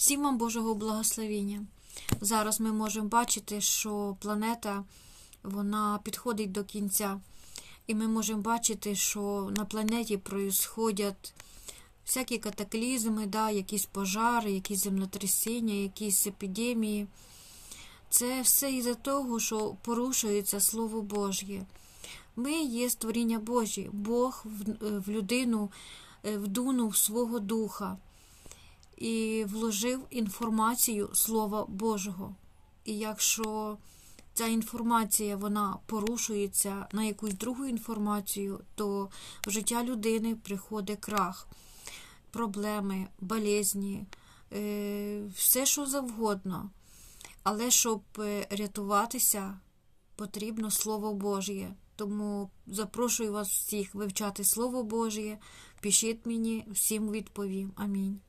Всім вам Божого благословення. Зараз ми можемо бачити, що планета вона підходить до кінця. І ми можемо бачити, що на планеті происходять всякі катаклізми, да, якісь пожари, якісь землетрясіння, якісь епідемії. Це все із-за того, що порушується Слово Божє. Ми є створіння Божі. Бог в, в людину е, вдунув свого духа і вложив інформацію Слова Божого. І якщо ця інформація вона порушується на якусь другу інформацію, то в життя людини приходить крах, проблеми, болезні, е, все що завгодно. Але щоб е, рятуватися, потрібно Слово Божє. Тому запрошую вас всіх вивчати Слово Божє. Пишіть мені, всім відповім. Амінь.